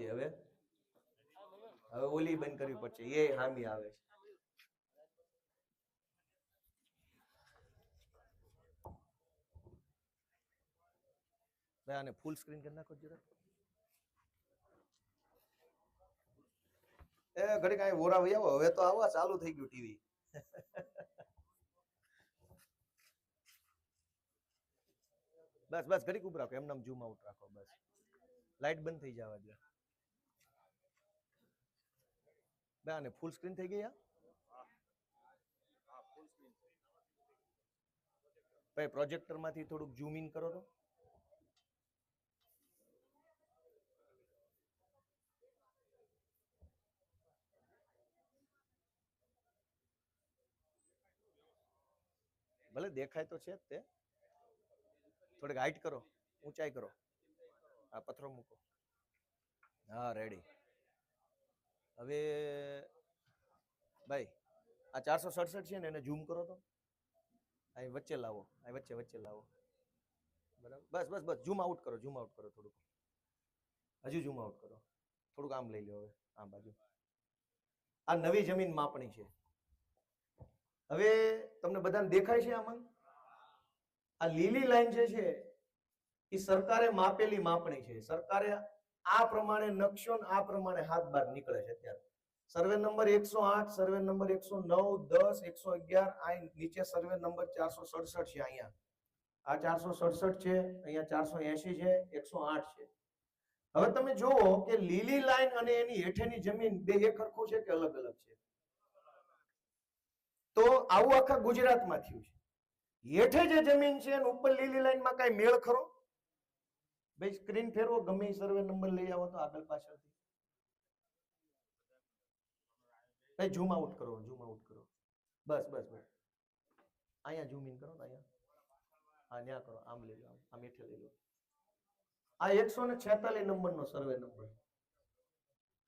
જોજે હવે? હવે ઓલી બંધ કરવી પડશે. એ હામી આવે છે. આને ફૂલ સ્ક્રીન કરી નાખો જરા. એ ઘડી કાંઈ વોરા વહી આવો. હવે તો આવા ચાલુ થઈ ગયું ટીવી. બસ બસ, ઘડીક ઊભા રાખો. એમને ઝૂમ આઉટ રાખો, બસ. લાઈટ બંધ થઈ જવા દો. બે આને ફૂલ સ્ક્રીન થઈ ગઈ ભાઈ પ્રોજેક્ટરમાંથી થોડુંક ઝૂમ ઇન કરો તો ભલે દેખાય તો છે જ તે થોડીક હાઈટ કરો ઊંચાઈ કરો આ પથ્થરો મૂકો હા રેડી હવે ભાઈ આ ચારસો સડસઠ છે ને એને ઝૂમ કરો તો. અહીં વચ્ચે લાવો અહીં વચ્ચે વચ્ચે લાવો. બરાબર. બસ બસ બસ ઝૂમ આઉટ કરો ઝૂમ આઉટ કરો થોડુંક. હજુ ઝૂમ આઉટ કરો. થોડુંક આમ લઈ લો હવે આ બાજુ. આ નવી જમીન માપણી છે. હવે તમને બધાને દેખાય છે આમાં? આ લીલી લાઈન જે છે એ સરકારે માપેલી માપણી છે. સરકારે આ પ્રમાણે નકશો આ પ્રમાણે હાથ બાર નીકળે છે અત્યારે. સર્વે નંબર એકસો આઠ સર્વે નંબર એકસો નવ, દસ, એકસો અગિયાર, આ નીચે સર્વે નંબર ચારસો સડસઠ છે અહીંયા. આ ચારસો સડસઠ છે, અહીંયા ચારસો એસી છે, એકસો આઠ છે. હવે તમે જુઓ કે લીલી લાઈન અને એની હેઠેની જમીન બે એક સરખું છે કે અલગ અલગ છે? તો આવું આખા ગુજરાતમાં થયું છે. હેઠે જે જમીન છે ઉપર લીલી લાઈનમાં કઈ મેળ ખરો? ભાઈ સ્ક્રીન ફેરવો, ગમે સર્વે નંબર લઈ આવો તો આગળ પાછળથી. ભાઈ ઝૂમ આઉટ કરો ઝૂમ આઉટ કરો. બસ બસ બસ. અહીંયા ઝૂમ ઇન કરો ને અહીંયા. હા ન્યા કરો. આમ લઈ લો, આમ. હેઠે લઈ લો. આ એકસો ને છેતાલીસ નંબરનો સર્વે નંબર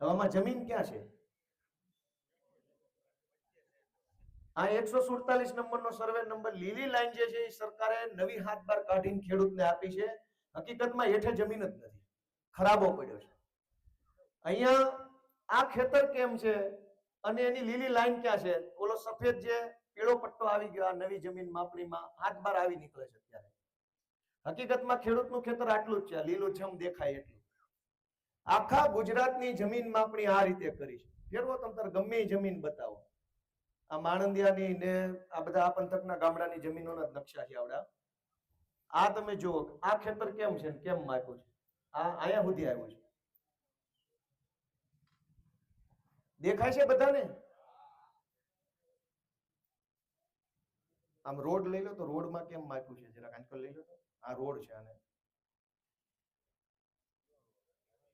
હવે આમાં જમીન ક્યાં છે? આ એકસો સુડતાલીસ નંબરનો સર્વે નંબર લીલી લાઈન જે છે એ સરકારે નવી હાથ બાર કાઢીને ખેડૂતને આપી છે. હકીકતમાં હેઠે જમીન જ નથી. ખરાબો પડ્યો છે. અહીંયા આ ખેતર કેમ છે? અને એની લીલી લાઈન ક્યાં છે? ઓલો સફેદ જે પીળો પટ્ટો આવી ગયો, આ નવી જમીન માપણીમાં હાથ બાર આવી નીકળે છે અત્યારે. હકીકતમાં ખેડૂતનું ખેતર આટલું જ છે. લીલું દેખાય એટલું. આખા ગુજરાતની જમીન માપણી આ રીતે કરી છે. ફેરવો તમ ગમે જમીન બતાવો. આ માણંદિયાની ને આ બધા આ પંથકના ગામડાની જમીનોના નકશા છે આવડા. આ તમે જુઓ આ ખેતર કેમ છે કેમ માપ્યું છે? આ અહીંયા સુધી આવ્યું છે. દેખાય છે બધાને? આમ રોડ લઈ લો તો રોડમાં કેમ માપ્યું છે? જરા આંકલ લઈ લો આ રોડ છે આને.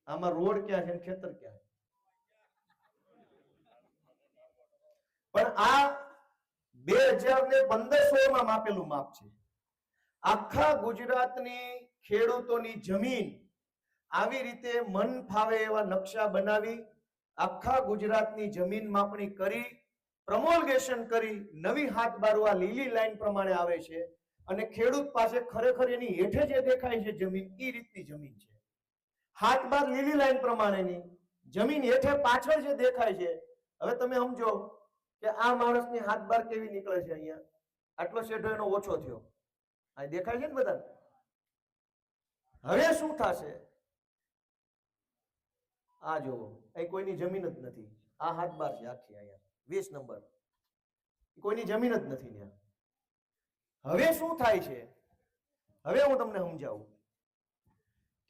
આમાં રોડ ક્યાં છે ખેતર ક્યાં પણ આ બે હજાર ને પંદર સોળમાં માપેલું માપ છે. આખા ગુજરાતની ખેડૂતોની જમીન આવી રીતે મન ફાવે એવા નકશા બનાવી, આખા ગુજરાતની જમીન માપણી કરી, પ્રમોલગેશન કરી, નવી હાથ બારવા લીલી લાઈન પ્રમાણે આવે છે અને ખેડૂત પાસે ખરેખર એની હેઠે જે દેખાય છે જમીન એ રીતની જમીન છે. હાથ બાર લીલી લાઈન પ્રમાણેની, જમીન હેઠે પાછળ જે દેખાય છે, હવે તમે સમજો કે આ માણસની હાથ બાર કેવી નીકળે છે અહીંયા? આટલો શેઢો એનો ઓછો થયો. આ દેખાય છે ને બધા હવે શું થશે? આ જુઓ અહીં કોઈની જમીન જ નથી. આ હાથ બાર છે આખી અહીંયા વીસ નંબર. કોઈની જમીન જ નથી ત્યાં. હવે શું થાય છે? હવે હું તમને સમજાવું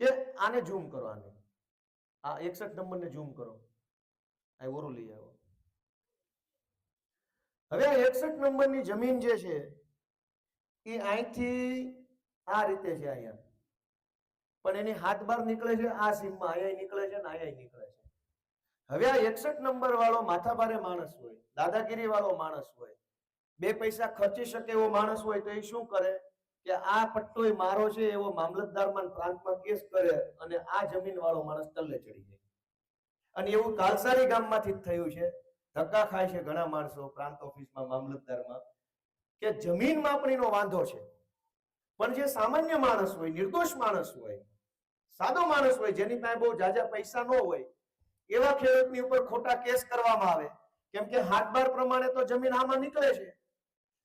કે આને ઝૂમ કરો આને. આ એકસઠ નંબરને ઝૂમ કરો. આ ઓરું લઈ આવો. હવે એકસઠ નંબરની જમીન જે છે એ અહીંથી આ રીતે છે અહીંયા. પણ એની હાથ બાર નીકળે છે, આ સીમમાં અહીંયા નીકળે છે ને અહીંયા નીકળે છે. હવે આ એકસઠ નંબર વાળો માથાભારે માણસ હોય, દાદાગીરી વાળો માણસ હોય, બે પૈસા ખર્ચી શકે એવો માણસ હોય તો એ શું કરે? કે આ પટ્ટો મારો છે એવો મામલતદારમાં પ્રાંતમાં કેસ કરે અને આ જમીન વાળો માણસ તલ્લે ચડી જાય. અને એવું કાલસારી ગામમાંથી જ થયું છે. ધક્કા ખાય છે ઘણા માણસો પ્રાંત ઓફિસમાં, મામલતદારમાં. કે જમીન માપણીનો વાંધો છે. પણ જે સામાન્ય માણસ હોય, નિર્દોષ માણસ હોય, સાદો માણસ હોય, જેની પાસે બહુ જાજા પૈસા ન હોય, એવા ખેડૂતની ઉપર ખોટા કેસ કરવામાં આવે. કેમ કે હાથબાર પ્રમાણે તો જમીન આમાં નીકળે છે.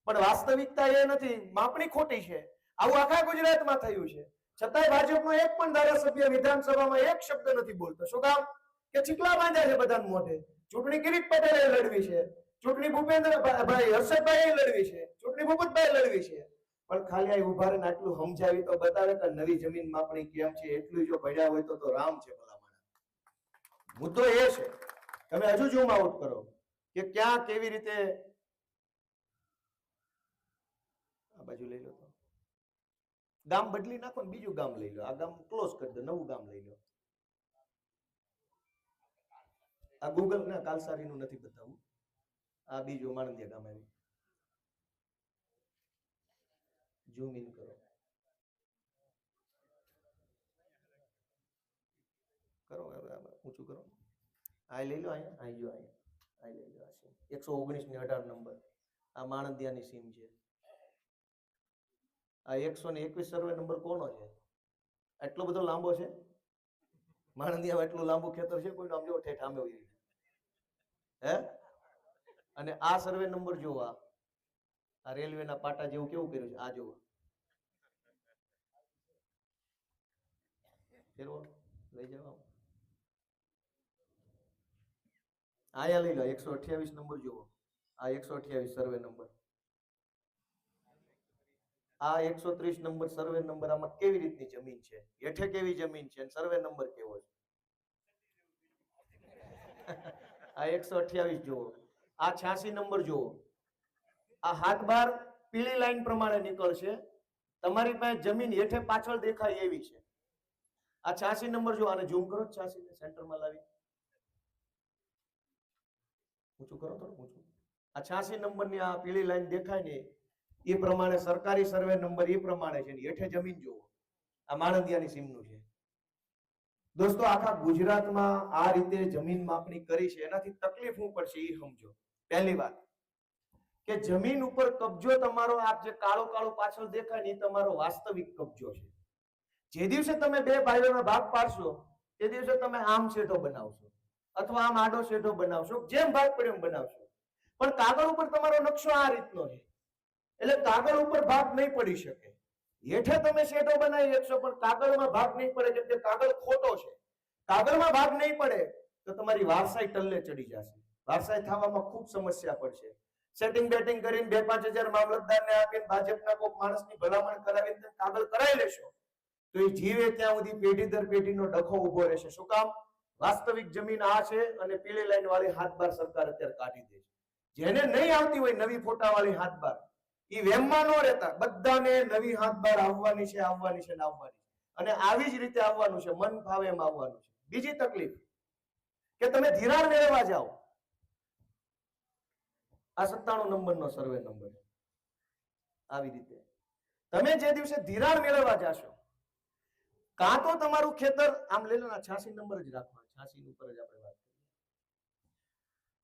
પણ વાસ્તવિકતા એ નથી, માપણી ખોટી છે. આવું આખા ગુજરાતમાં થયું છે. છતાંય ભાજપનો એક પણ ધારાસભ્ય વિધાનસભામાં એક શબ્દ નથી બોલતો. શું કામ? કે ચીકલા બાંધ્યા છે બધાને મોઢે. ચૂંટણી કિરીટ પટેલે લડવી છે. ચૂંટણી ભૂપેન્દ્રભાઈ હર્ષદભાઈ લડવી છે. ચૂંટણી ભૂપતભાઈ લડવી છે. પણ ખાલી આ ઊભા રહીને આટલું સમજાવી તો બતાવે કે નવી જમીન માપણી કેમ છે, એટલું જો ભણ્યા હોય તો તો રામ છે ભલામણ. મુદ્દો એ છે. તમે હજુ ઝૂમ આઉટ કરો કે ક્યાં કેવી રીતે આ બાજુ લઈ લો તો. ગામ બદલી નાખો ને બીજું ગામ લઈ લો. આ ગામ ક્લોઝ કરી દો, નવું ગામ લઈ લો. આ ગૂગલ ના કાલસારી નું નથી બતાવવું. આ બીજું માણંદિયા ગામ આવ્યું ઝૂમ ઇન કરો. કરો ઊંચું કરો. આ લઈ લો અહીંયા આવી જો અહીંયા, આ લઈ લો આ સીમ એકસો ઓગણીસ ને અઢાર નંબર. આ માણંદિયાની સીમ છે. આ એકસો ને એકવીસ સર્વે નંબર કોનો છે? એટલો બધો લાંબો છે? માણંદિયા એટલું લાંબુ ખેતર છે કોઈ? આમ જો ઠેઠ આમે હોય હે? અને આ સર્વે નંબર જુઓ આ રેલવેના પાટા જેવું કેવું કર્યું છે? આ જુઓ લઈ આમ. આયા લઈ લો, એકસો અઠ્યાવીસ નંબર જુઓ. આ એકસો અઠ્યાવીસ સર્વે નંબર. આ એકસો ત્રીસ નંબર સર્વે નંબર આમાં કેવી રીતની જમીન છે? હેઠે કેવી જમીન છે? સર્વે નંબર કેવો છે? આ એકસો અઠ્યાવીસ જુઓ. આ છ્યાસી નંબર જુઓ. આ હાથ બાર પીળી લાઈન પ્રમાણે નીકળશે. તમારી પાસે જમીન હેઠે પાછળ દેખાય એવી છે. આ છ્યાસી નંબર જુઓ, આને ઝૂમ કરો છ્યાસી ને સેન્ટરમાં લાવી. ઊંચું કરો થોડું, ઊંચું. આ છ્યાસી નંબરની આ પીળી લાઈન દેખાય ને, એ પ્રમાણે સરકારી સર્વે નંબર એ પ્રમાણે છે હેઠે જમીન જુઓ. આ માણંદિયાની સીમનું છે. દોસ્તો, આખા ગુજરાતમાં આ રીતે જમીન માપણી કરી છે, એનાથી તકલીફ શું પડશે એ સમજો. પહેલી વાત, કે જમીન ઉપર કબજો તમારો આ જે કાળો કાળો પાછળ દેખાય ને તમારો વાસ્તવિક કબજો છે. જે દિવસે તમે બે ભાઈઓનો ભાગ પાડશો, તે દિવસે તમે આમ શેઠો બનાવશો, અથવા આમ આડો શેઠો બનાવશો, જેમ ભાગ પડ્યો એમ બનાવશો. પણ કાગળ ઉપર તમારો નકશો આ રીતનો છે. એટલે કાગળ ઉપર ભાગ નહીં પડી શકે. હેઠે તમે શેડો બનાવી શકશો, પણ કાગળમાં ભાગ નહીં પડે કેમ કે કાગળ ખોટો છે. કાગળમાં ભાગ નહીં પડે તો તમારી વારસાઈ ટલ્લે ચડી જશે. વારસાઈ થવામાં ખૂબ સમસ્યા પડશે. સેટિંગ બેટિંગ કરીને બે, પાંચ હજાર મામલતદારને આપીને ભાજપના કોઈ માણસની ભલામણ કરાવીને કાગળ કરાવી લેશો, તો એ જીવે ત્યાં સુધી પેઢી દર પેઢીનો ડખો ઊભો રહેશે. શું કામ? વાસ્તવિક જમીન આ છે અને પીળી લાઈન વાળી હાથબાર સરકાર અત્યારે કાઢી દે છે. જેને નહીં આવતી હોય નવી ફોટા વાળી હાથબાર ઈ વેમમાં ન રહેતા. બધાને નવી હાથ બહાર આવવાની છે આવવાની છે ને આવવાની અને આવી જ રીતે આવવાનું છે, મન ફાવે એમ આવવાનું છે. બીજી તકલીફ કે તમે ધિરાણ મેળવવા જાઓ. આ સત્તાણું નંબરનો સર્વે નંબર આવી રીતે. તમે જે દિવસે ધિરાણ મેળવવા જાશો, કાં તો તમારું ખેતર, આમ લઈ લો છાસી નંબર જ રાખવા છાસી ઉપર જ આપણે વાત કરીએ.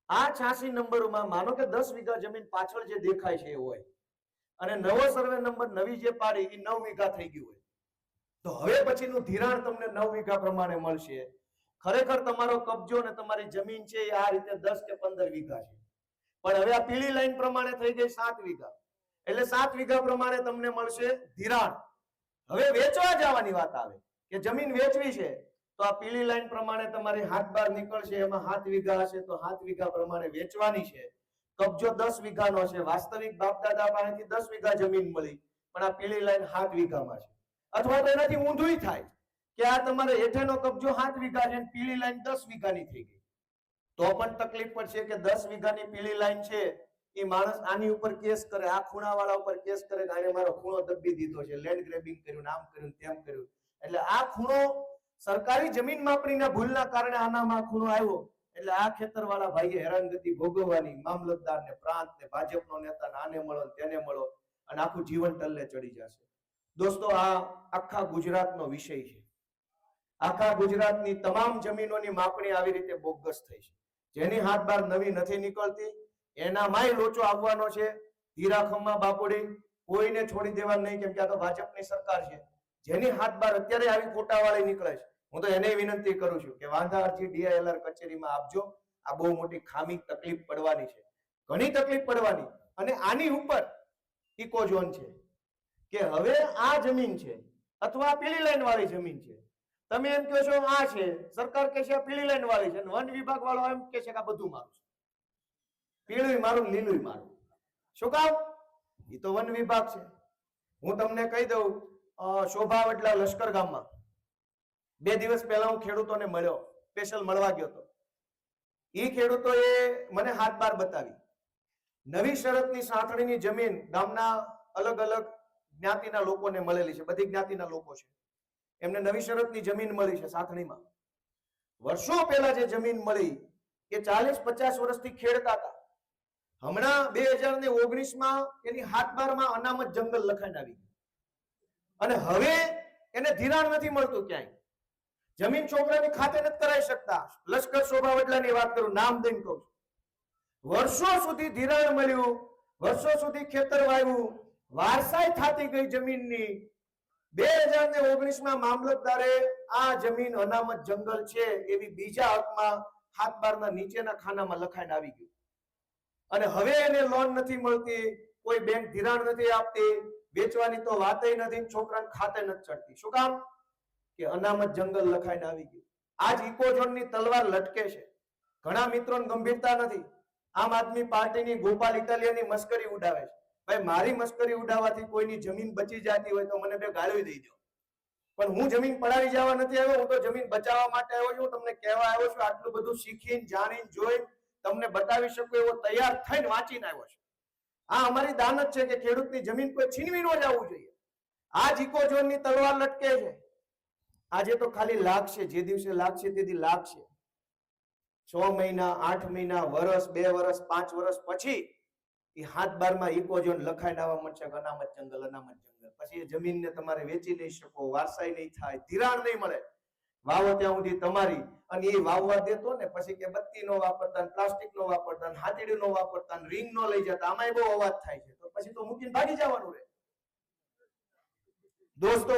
આ છાસી નંબરમાં માનો કે દસ વીઘા જમીન પાછળ જે દેખાય છે એ હોય. અને નવો સર્વે નંબર નવી જે પાડી એ નવ વીઘા થઈ ગયું હોય. તો હવે પછીનું ધિરાણ તમને નવ વીઘા પ્રમાણે મળશે. ખરેખર તમારો કબજો ને તમારી જમીન છે આ રીતે દસ કે પંદર વીઘા છે. પણ હવે આ પીળી લાઈન પ્રમાણે થઈ ગઈ સાત વીઘા. એટલે સાત વીઘા પ્રમાણે તમને મળશે ધિરાણ. હવે વેચવા જવાની વાત આવે. કે જમીન વેચવી છે, તો આ પીળી લાઈન પ્રમાણે તમારી હાથ બાર નીકળશે, એમાં હાથ વીઘા હશે તો હાથ વીઘા પ્રમાણે વેચવાની છે. કબજો દસ વીઘાનો છે. વાસ્તવિક બાપ દાદા પાસેથી દસ વીઘા જમીન મળી, પણ આ પીળી લાઈન સાત વીઘામાં છે. અથવા તો એનાથી ઊંધું થાય કે આ તમારે હેઠેનો કબજો સાત વીઘા છે પીળી લાઈન દસ વીઘાની થઈ ગઈ. તો પણ તકલીફ પડશે કે દસ વીઘાની પીળી લાઈન છે, એ માણસ આની ઉપર કેસ કરે, આ ખૂણાવાળા ઉપર કેસ કરે કે આને મારો ખૂણો દબી દીધો છે લેન્ડ ગ્રેબિંગ કર્યું આમ કર્યું, તેમ કર્યું. એટલે આ ખૂણો સરકારી જમીન માપણીના ભૂલના કારણે આનામાં ખૂણો આવ્યો. એટલે આ ખેતરવાળા ભાઈએ હેરાનગતિ ભોગવવાની મામલતદાર ને પ્રાંત ને, ભાજપનો નેતા આને મળો તેને મળો અને આખું જીવન ટલ્લે ચડી જશે. દોસ્તો, આ આખા ગુજરાતનો વિષય છે. આખા ગુજરાતની તમામ જમીનોની માપણી આવી રીતે બોગસ થઈ છે. જેની હાથ બાર નવી નથી નીકળતી એનામાંય લોચો આવવાનો છે ધીરાખમમાં બાપુડી, કોઈને છોડી દેવા નહીં, કેમ કે આ તો ભાજપની સરકાર છે. જેની હાથ બાર અત્યારે આવી ફોટાવાળી નીકળે છે. હું તો એને વિનંતી કરું છું કે વાંધા અરજી ડીઆઈએલઆર કચેરીમાં આપજો. આ બહુ મોટી ખામી તકલીફ પડવાની છે. ઘણી તકલીફ પડવાની. અને આની ઉપર ઇકો ઝોન છે કે હવે આ જમીન છે અથવા પીળી લાઈન વાળી જમીન છે. તમે એમ કહો છો આ છે. સરકાર કહે છે પીળી લાઈન વાળી છે. વન વિભાગ વાળો એમ કહે છે કે આ બધું મારું છે. પીળું મારું લીલું મારું. શું કામ? એ તો વન વિભાગ છે. હું તમને કહી દઉં શોભા વડલા લશ્કર ગામમાં. બે દિવસ પહેલા હું ખેડૂતોને મળ્યો સ્પેશિયલ મળવા ગયો હતો. એ ખેડૂતોએ મને હાથ બાર બતાવી. નવી શરતની સાંથણીની જમીન ગામના અલગ અલગ જ્ઞાતિના લોકોને મળેલી છે. બધી જ્ઞાતિના લોકો છે. એમને નવી શરતની જમીન મળી છે સાંથણીમાં વર્ષો પહેલા જે જમીન મળી, એ ચાલીસ પચાસ વર્ષથી ખેડતા હતા. હમણાં બે હજાર ને ઓગણીસમાં એની હાથબારમાં અનામત જંગલ લખાઈને આવી અને હવે એને ધિરાણ નથી મળતું ક્યાંય. જમીન છોકરાની ખાતે નથી કરાવી શકતા. લશ્કર શોભા વડલાની વાત કરું, નામ દઈને કહું વર્ષો સુધી ધિરાણ મળ્યું, વર્ષો સુધી ખેતર વાવ્યું, વારસાઈ થતી ગઈ જમીનની. બે હજાર ને ઓગણીસમાં મામલતદારે આ જમીન અનામત જંગલ છે એવી બીજા હકમાં હાથબારના નીચેના ખાનામાં લખાઈને આવી ગયું. અને હવે એને લોન નથી મળતી, કોઈ બેંક ધિરાણ નથી આપતી, વેચવાની તો વાતય નથી છોકરાને ખાતે નથી ચડતી. શું કામ? કે અનામત જંગલ લખાઈને આવી ગયું. આજ ઇકોઝોનની તલવાર લટકે છે. ઘણા મિત્રોને ગંભીરતા નથી. આમ આદમી પાર્ટીની ગોપાલ ઇટાલિયાની મસ્કરી ઉડાવે છે. ભાઈ, મારી મસ્કરી ઉડાવવાથી કોઈની જમીન બચી જતી હોય તો મને બે ગાળવી દઈ દો પણ હું જમીન પડાવી જવા નથી આવ્યો, હું તો જમીન બચાવવા માટે આવ્યો છું. તમને કહેવા આવ્યો છું, આટલું બધું શીખીને, જાણીને જોઈ તમને બતાવી શકું એવો તૈયાર થઈને વાંચીને આવ્યો છું. આ અમારી દાનત છે કે ખેડૂતની જમીન કોઈ છીનવી ન જવું જોઈએ. આ જ ઇકોઝોનની તલવાર લટકે છે. આજે તો ખાલી લાગશે, જે દિવસે લાગશે તે લાગશે. છ મહિના, આઠ મહિના વર્ષ બે વર્ષ પાંચ વર્ષ પછી એ હાથ બારમાં ઇકોઝોન લખાઈ આવવા મળશે અનામત જંગલ અનામત જંગલ. પછી એ જમીનને તમારે વેચી નહીં શકો, વારસાઈ નહીં થાય, ધિરાણ નહીં મળે. વાવો ત્યાં સુધી તમારી અને એ વાવવા દેતો ને પછી કે બત્તી નો વાપરતા પ્લાસ્ટિક નો વાપરતા હાથીડી નો વાપરતા રિંગ નો લઈ જતા, આમાં બહુ અવાજ થાય છે. તો પછી તો મૂકીને ભાગી જવાનું રે. દોસ્તો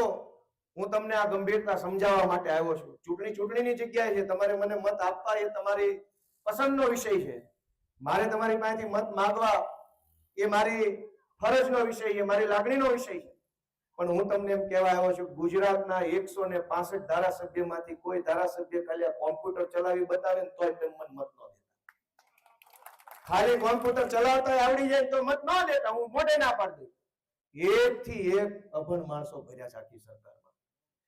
હું તમને આ ગંભીરતા સમજાવવા માટે આવ્યો છું. ચૂંટણી ચૂંટણીની જગ્યાએ છે તમારે મને મત આપવા એ તમારી પસંદનો વિષય છે. મારે તમારી પાસેથી મત માગવા એ મારી ફરજનો વિષય છે, મારી લાગણીનો વિષય છે. પણ હું તમને એમ કહેવા આવ્યો છું, ગુજરાતના એકસો ને પાસઠ ધારાસભ્યમાંથી કોઈ ધારાસભ્ય ખાલી આ કોમ્પ્યુટર ચલાવી બતાવે ને તોય તેમ મત ન દેતા. ખાલી કોમ્પ્યુટર ચલાવતા આવડી જાય તો મત ન દેતા, હું મોઢે ના પાડી દઉં. એક થી એક અભણ માણસો ભર્યા છે આખી સરકારમાં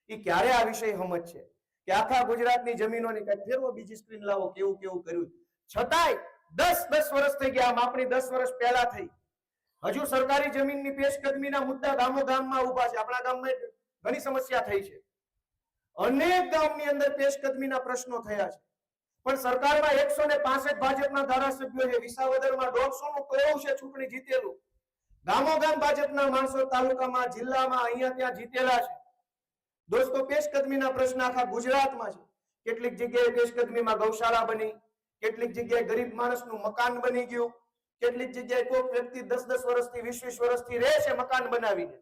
એ ક્યારે આ વિષય સમજ છે કે આખા ગુજરાતની જમીનોની કઈ ફેરવો, બીજી સ્ક્રીન લાવો, કેવું કેવું કર્યું. છતાંય દસ દસ વર્ષ થઈ ગયા માપણી દસ વર્ષ પહેલા થઈ. હજુ સરકારી જમીનની પેશકદમીના મુદ્દા ગામો ગામમાં ઊભા છે. આપણા ગામમાં ઘણી સમસ્યા થઈ છે. અનેક ગામની અંદર પેશકદમીના પ્રશ્નો થયા છે. પણ સરકારમાં એકસો ને પાસઠ ભાજપના ધારાસભ્યો છે વિસાવદરમાં દોઢસો નું તો છે ચૂંટણી જીતેલું. ગામો ગામ ભાજપના માણસો તાલુકામાં, જિલ્લામાં અહીંયા ત્યાં જીતેલા છે. દોસ્તો, પેશકદમીના પ્રશ્ન આખા ગુજરાતમાં છે. કેટલીક જગ્યાએ પેશકદમીમાં ગૌશાળા બની, કેટલીક જગ્યાએ ગરીબ માણસનું મકાન બની ગયું, કેટલીક જગ્યાએ કોઈક વ્યક્તિ દસ દસ વર્ષથી, વીસ વીસ વર્ષથી રહે છે મકાન બનાવીને.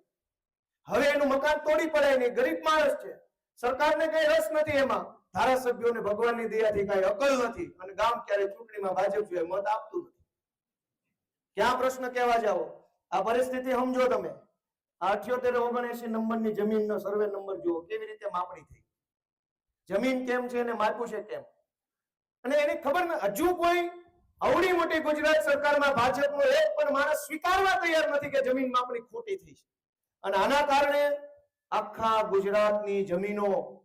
હવે એનું મકાન તોડી પડે નહીં, ગરીબ માણસ છે. સરકારને કઈ રસ નથી એમાં. ધારાસભ્યોને ભગવાનની દયાથી કઈ અકલ નથી અને ગામ ક્યારે ચૂંટણીમાં ભાજપ મત આપતું નથી. ક્યાં પ્રશ્ન કહેવા જાઓ? આ પરિસ્થિતિ સમજો તમે. આ અઠ્યોતેર ઓગણએસી નંબરની જમીનનો સર્વે નંબર જુઓ, કેવી રીતે માપણી થઈ? જમીન કેમ છે અને માપ્યું છે કેમ? અને એની ખબર ને, હજુ કોઈ અવડી મોટી ગુજરાત સરકારમાં ભાજપનો એક પણ માણસ સ્વીકારવા તૈયાર નથી કે જમીન માપણી ખોટી થઈ છે. અને આના કારણે આખા ગુજરાતની જમીનો,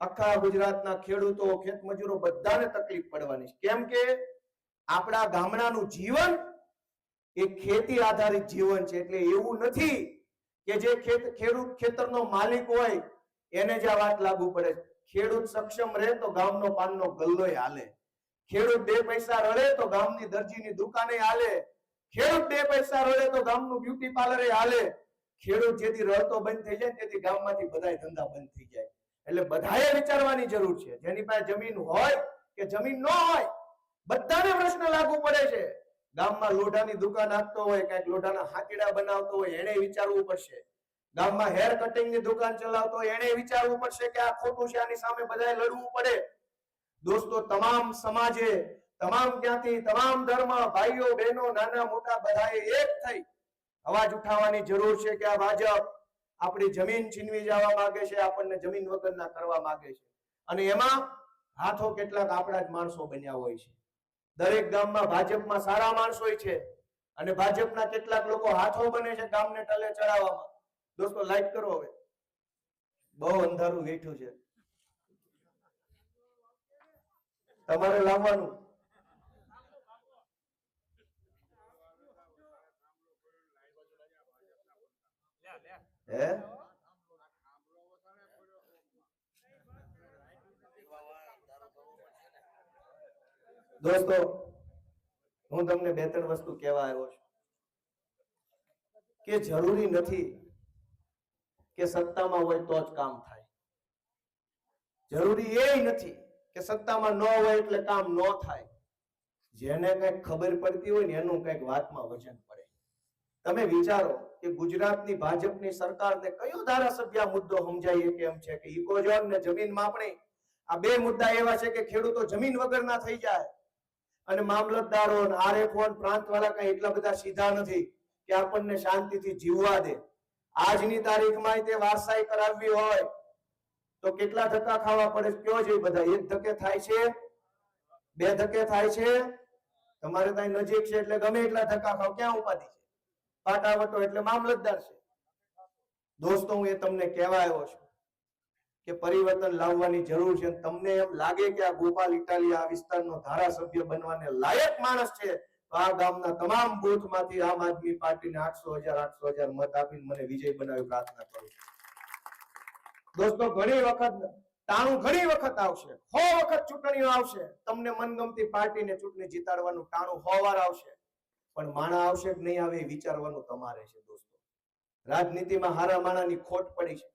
આખા ગુજરાતના ખેડૂતો, ખેતમજૂરો બધાને તકલીફ પડવાની છે. કેમ કે આપણા ગામડાનું જીવન એ ખેતી આધારિત જીવન છે, એટલે એવું નથી કે જે ખેડૂત ખેતરનો માલિક હોય, એને જ આ વાત લાગુ પડે ખેડૂત સક્ષમ રહે તો ગામનો પાનનો ગલ્લોય હાલે. ખેડૂત બે પૈસા રડે તો ગામની દરજીની દુકાને હાલે. ખેડૂત બે પૈસા રડે તો ગામનું બ્યુટી પાર્લરે હાલે. ખેડૂત જેથી રડતો બંધ થઈ જાય, તેથી ગામમાંથી બધાય ધંધા બંધ થઈ જાય. એટલે બધાએ વિચારવાની જરૂર છે. જેની પાસે જમીન હોય કે જમીન ન હોય, બધાને પ્રશ્ન લાગુ પડે છે. ગામમાં લોઢાની દુકાન આપતો હોય કંઈક લોઢાના હાકીડા બનાવતો હોય એને વિચારવું પડશે. ગામમાં હેર કટિંગની દુકાન ચલાવતો હોય, એને વિચારવું પડશે કે આ ખોટું છે આની સામે બધાએ લડવું પડે. દોસ્તો તમામ સમાજે તમામ જ્ઞાતિ તમામ ધર્મ ભાઈઓ બહેનો નાના મોટા બધાએ એક થઈ અવાજ ઉઠાવવાની જરૂર છે કે આ ભાજપ આપણી જમીન છીનવી જવા માંગે છે આપણને જમીન વગરના કરવા માંગે છે. અને એમાં હાથો કેટલાક આપણા જ માણસો બન્યા હોય છે. દરેક ગામમાં ભાજપમાં સારા માણસો છે અને ભાજપના કેટલાક લોકો હાથો બને છે ગામને ટલે ચડાવવામાં. દોસ્તો લાઈક કરો હવે. બહુ અંધારું વેઠું છે. તમારે લાવવાનું. હે? દોસ્તો, હું તમને બે ત્રણ વસ્તુ કહેવા આવ્યો છું. કે જરૂરી નથી કે સત્તામાં હોય તો જ કામ થાય. જરૂરી એ નથી કે સત્તામાં ન હોય એટલે કામ ન થાય. જેને કંઈક ખબર પડતી હોય ને એનું કંઈક વાતમાં વજન પડે. તમે વિચારો કે ગુજરાતની ભાજપની સરકારને કયો ધારાસભ્ય મુદ્દો સમજાય કે એમ છે કે ઇકોઝોન ને જમીન માપણી આ બે મુદ્દા એવા છે કે ખેડૂતો જમીન વગર ના થઈ જાય. અને મામલતદારો અને આરએફઓ પ્રાંતવાળા કઈ એટલા બધા સીધા નથી કે આપણને શાંતિથી જીવવા દે. આજની તારીખમાં તે વારસાઈ કરાવવી હોય તો કેટલા ધક્કા ખાવા પડે? કયો છે બધા? એક ધક્કે થાય છે? બે ધક્કે થાય છે? તમારે ત્યાં નજીક છે એટલે ગમે એટલા ધક્કા ખાવ. ક્યાં ઉપાધિ છે? પાટાવટો એટલે મામલતદાર છે. દોસ્તો, હું એ તમને કહેવા છું. કે પરિવર્તન લાવવાની જરૂર છે. તમને એમ લાગે કે આ ગોપાલ ઇટાલિયા આ વિસ્તારનો ધારાસભ્ય બનવાને લાયક માણસ છે, તો આ ગામના તમામ બૂથમાંથી આમ આદમી પાર્ટીને આઠસો હજાર આઠસો હજાર મત આપીને મને વિજય બનાવી પ્રાર્થના કરું દોસ્તો, ઘણી વખત ટાણું ઘણી વખત આવશે. સો વખત ચૂંટણીઓ આવશે. તમને મનગમતી પાર્ટીને ચૂંટણી જીતાડવાનું ટાણું સો વાર આવશે. પણ માણા આવશે કે નહીં આવે વિચારવાનું તમારે છે, દોસ્તો. રાજનીતિમાં હારા માણાની ખોટ પડી છે.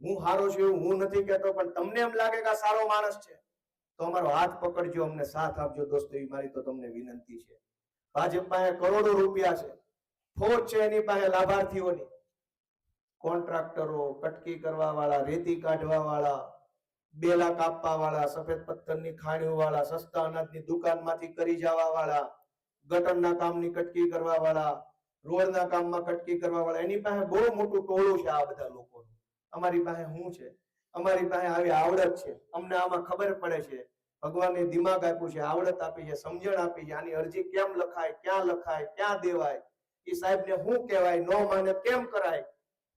હું સારો છું એવું હું નથી કહેતો, પણ તમને એમ લાગે કે સારો માણસ છે, તો અમારો હાથ પકડજો, અમને સાથ આપજો દોસ્તો એ મારી તો તમને વિનંતી છે. ભાજપ પાસે કરોડો રૂપિયા છે. ફોજ છે એની પાસે લાભાર્થીઓની. કોન્ટ્રાક્ટરો, કટકી કરવા વાળા રેતી કાઢવા વાળા બેલા કાપવા વાળા સફેદ પથ્થરની ખાણીઓ વાળા સસ્તા અનાજની દુકાનમાંથી કરી જવા વાળા ગટરના કામની કટકી કરવા વાળા રોડના કામમાં કટકી કરવા વાળા એની પાસે બહુ મોટું ટોળું છે આ બધા લોકોનું અમારી પાસે શું છે? અમારી પાસે આવી આવડત છે. અમને આમાં ખબર પડે છે. ભગવાને દિમાગ આપ્યું છે, આવડત આપી છે, સમજણ આપી છે, આની અરજી કેમ લખાય, ક્યાં લખાય, ક્યાં દેવાય? એ સાહેબને શું કહેવાય, ન માને કેમ કરાય?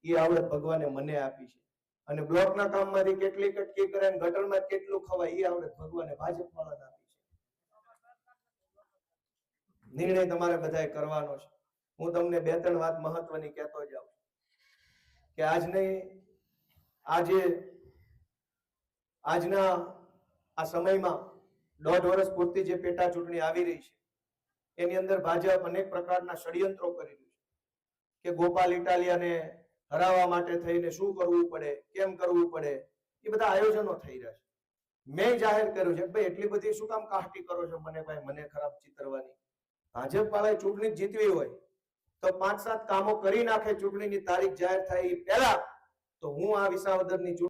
એ આવડત ભગવાને મને આપી છે. અને બ્લોકના કામમાંથી કેટલી કટકી કરે અને ગટરમાં કેટલું ખવાય, એ આવડત ભગવાને ભાજપ વાળાને આપી છે. નિર્ણય તમારે બધાએ કરવાનો છે. હું તમને બે ત્રણ વાત મહત્વની કહેતો જાઉં કે આજની આજે, આજના આ સમયમાં દોઢ વર્ષ પૂરતી જે પેટા ચૂંટણી આવી રહી છે, એની અંદર ભાજપ અનેક પ્રકારના ષડયંત્રો કરી રહ્યું છે કે ગોપાલ ઇટાલિયાને હરાવવા માટે થઈને શું કરવું પડે, કેમ કરવું પડે, એ બધા આયોજનો થઈ રહ્યા છે. મેં જાહેર કર્યું છે ભાઈ એટલી બધી શું કામ કાહટી કરો છો? મને ભાઈ, મને ખરાબ ચિતરવાની. ભાજપ વાળાએ ચૂંટણી જીતવી હોય તો પાંચ સાત કામો કરી નાખે ચૂંટણીની તારીખ જાહેર થાય એ પહેલા તો હું આ વિસાવદરની